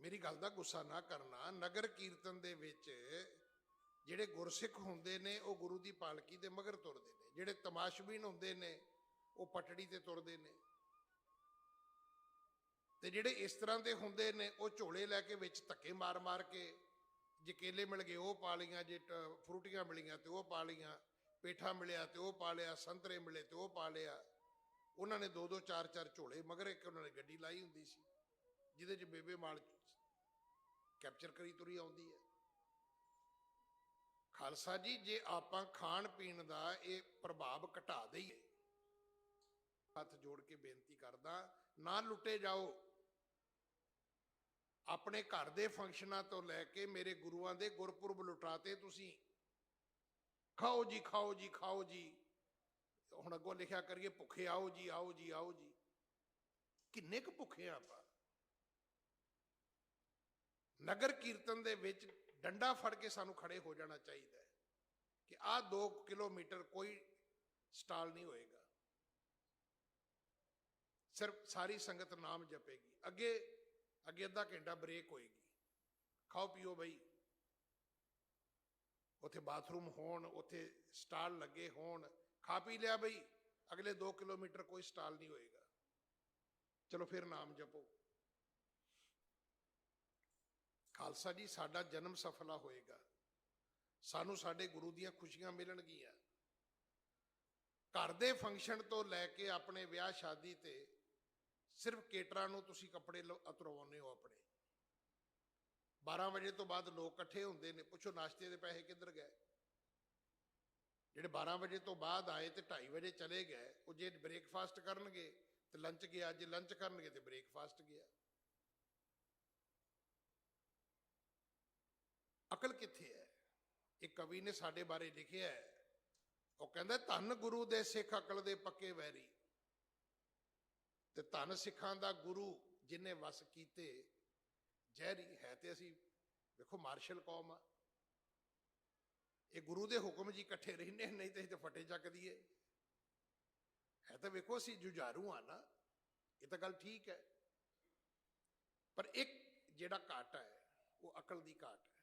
ਮੇਰੀ ਗੱਲ ਦਾ ਗੁੱਸਾ ਨਾ ਕਰਨਾ। ਨਗਰ ਕੀਰਤਨ ਦੇ ਵਿੱਚ ਜਿਹੜੇ ਗੁਰਸਿੱਖ ਹੁੰਦੇ ਨੇ, ਉਹ ਗੁਰੂ ਦੀ ਪਾਲਕੀ ਦੇ ਮਗਰ ਤੁਰਦੇ ਨੇ। ਜਿਹੜੇ ਤਮਾਸ਼ਬੀਨ ਹੁੰਦੇ ਨੇ, ਉਹ ਪਟੜੀ ਤੇ ਤੁਰਦੇ ਨੇ। ਤੇ ਜਿਹੜੇ ਇਸ ਤਰ੍ਹਾਂ ਦੇ ਹੁੰਦੇ ਨੇ, ਉਹ ਝੋਲੇ ਲੈ ਕੇ ਵਿੱਚ ਧੱਕੇ ਮਾਰ-ਮਾਰ ਕੇ, ਜੇ ਕੇਲੇ ਮਿਲ ਗਏ, ਉਹ ਪਾ ਲੀਆਂ ਜੇ ਟ- ਫਰੂਟੀਆਂ ਮਿਲੀਆਂ ਤੇ ਉਹ ਪਾ ਲੀਆਂ ਪੇਠਾ ਮਿਲਿਆ ਤੇ ਉਹ ਪਾ ਲਿਆ, ਸੰਤਰੇ ਮਿਲੇ ਤੇ ਉਹ ਪਾ ਲਿਆ। ਉਹਨਾਂ ਨੇ ਦੋ ਦੋ ਚਾਰ ਚਾਰ ਝੋਲੇ ਮਗਰ ਇੱਕ ਉਹਨਾਂ ਨੇ ਗੱਡੀ ਲਾਈ ਹੁੰਦੀ ਸੀ, ਜਿਹਦੇ 'ਚ ਬੇਬੇ ਮਾਲ ਕੈਪਚਰ ਕਰੀ ਤੁਰੀ ਆਉਂਦੀ ਹੈ। ਖਾਲਸਾ ਜੀ, ਜੇ ਆਪਾਂ ਖਾਣ ਪੀਣ ਦਾ ਇਹ ਪ੍ਰਭਾਵ ਘਟਾ ਦਈਏ, ਹੱਥ ਜੋੜ ਕੇ ਬੇਨਤੀ ਕਰਦਾ, ਨਾ ਲੁੱਟੇ ਜਾਓ। ਆਪਣੇ ਘਰ ਦੇ ਫੰਕਸ਼ਨਾਂ ਤੋਂ ਲੈ ਕੇ ਮੇਰੇ ਗੁਰੂਆਂ ਦੇ ਗੁਰਪੁਰਬ ਲੁਟਾਤੇ ਤੁਸੀਂ। ਖਾਓ ਜੀ ਖਾਓ ਜੀ ਖਾਓ ਜੀ। ਹੁਣ ਅੱਗੋਂ ਲਿਖਿਆ ਕਰੀਏ, ਭੁੱਖੇ ਆਓ ਜੀ ਆਓ ਜੀ ਆਓ ਜੀ। ਕਿੰਨੇ ਕੁ ਭੁੱਖੇ ਆ ਆਪਾਂ? ਨਗਰ ਕੀਰਤਨ ਦੇ ਵਿੱਚ ਡੰਡਾ ਫੜ ਕੇ ਸਾਨੂੰ ਖੜੇ ਹੋ ਜਾਣਾ ਚਾਹੀਦਾ ਹੈ ਕਿ ਆਹ 2 ਕਿਲੋਮੀਟਰ ਕੋਈ ਸਟਾਲ ਨਹੀਂ ਹੋਏਗਾ। ਸਿਰਫ ਸਾਰੀ ਸੰਗਤ ਨਾਮ ਜਪੇਗੀ। ਅੱਗੇ ਅੱਗੇ ਅੱਧਾ ਘੰਟਾ ਬ੍ਰੇਕ ਹੋਏਗੀ। ਖਾਓ, ਪੀਓ ਬਈ। ਉੱਥੇ ਬਾਥਰੂਮ ਹੋਣ, ਉੱਥੇ ਸਟਾਲ ਲੱਗੇ ਹੋਣ, ਖਾ ਪੀ ਲਿਆ ਬਈ। ਅਗਲੇ 2 ਕਿਲੋਮੀਟਰ ਕੋਈ ਸਟਾਲ ਨਹੀਂ ਹੋਏਗਾ। ਚਲੋ ਫਿਰ ਨਾਮ ਜਪੋ। ਖਾਲਸਾ ਜੀ, ਸਾਡਾ ਜਨਮ ਸਫਲਾ ਹੋਏਗਾ। ਸਾਨੂੰ ਸਾਡੇ ਗੁਰੂ ਦੀਆਂ ਖੁਸ਼ੀਆਂ ਮਿਲਣਗੀਆਂ। ਘਰ ਦੇ ਫੰਕਸ਼ਨ ਤੋਂ ਲੈ ਕੇ ਆਪਣੇ ਵਿਆਹ, ਸ਼ਾਦੀ ਤੇ ਸਿਰਫ ਕੇਟਰਾਂ ਨੂੰ ਤੁਸੀਂ ਕੱਪੜੇ ਲ- ਹੋ ਆਪਣੇ। 12 ਵਜੇ ਤੋਂ ਬਾਅਦ ਲੋਕ ਇਕੱਠੇ ਹੁੰਦੇ ਨੇ, ਪੁੱਛੋ ਨਾਸ਼ਤੇ ਦੇ ਪੈਸੇ ਕਿੱਧਰ ਗਏ? ਜਿਹੜੇ 12 ਵਜੇ ਤੋਂ ਬਾਅਦ ਆਏ ਤੇ 2:30 ਵਜੇ ਚਲੇ ਗਏ, ਉਹ ਜੇ ਬ੍ਰੇਕਫਾਸਟ ਕਰਨਗੇ ਤੇ ਲੰਚ ਗਿਆ ਜੇ ਲੰਚ ਕਰਨਗੇ ਤੇ ਬ੍ਰੇਕਫਾਸਟ ਗਿਆ। ਅਕਲ ਕਿੱਥੇ ਹੈ? ਇਹ ਕਵੀ ਨੇ ਸਾਡੇ ਬਾਰੇ ਲਿਖਿਆ ਹੈ। ਉਹ ਕਹਿੰਦਾ, ਧੰਨ ਗੁਰੂ ਦੇ ਸਿੱਖ ਅਕਲ ਦੇ ਪੱਕੇ ਵੈਰੀ। ਤੇ ਧੰਨ ਸਿੱਖਾਂ ਦਾ ਗੁਰੂ ਜਿਨੇ ਵਸ ਕੀਤੇ, ਜ਼ਹਿਰੀ ਹੈ ਤੇ ਅਸੀਂ ਵੇਖੋ ਮਾਰਸ਼ਲ ਕੌਮ ਆ। ਇਹ ਗੁਰੂ ਦੇ ਹੁਕਮ ਜੀ ਇਕੱਠੇ ਰਹਿੰਦੇ ਨਹੀਂ ਤੇ ਅਸੀਂ ਤੇ ਫਟੇ ਚੱਕ ਦਈਏ ਹੈ ਤਾਂ ਵੇਖੋ ਅਸੀਂ ਜੁਝਾਰੂ ਆ ਨਾ, ਇਹ ਤਾਂ ਗੱਲ ਠੀਕ ਹੈ। ਪਰ ਇੱਕ ਜਿਹੜਾ ਘਾਟ ਹੈ, ਉਹ ਅਕਲ ਦੀ ਘਾਟ ਹੈ।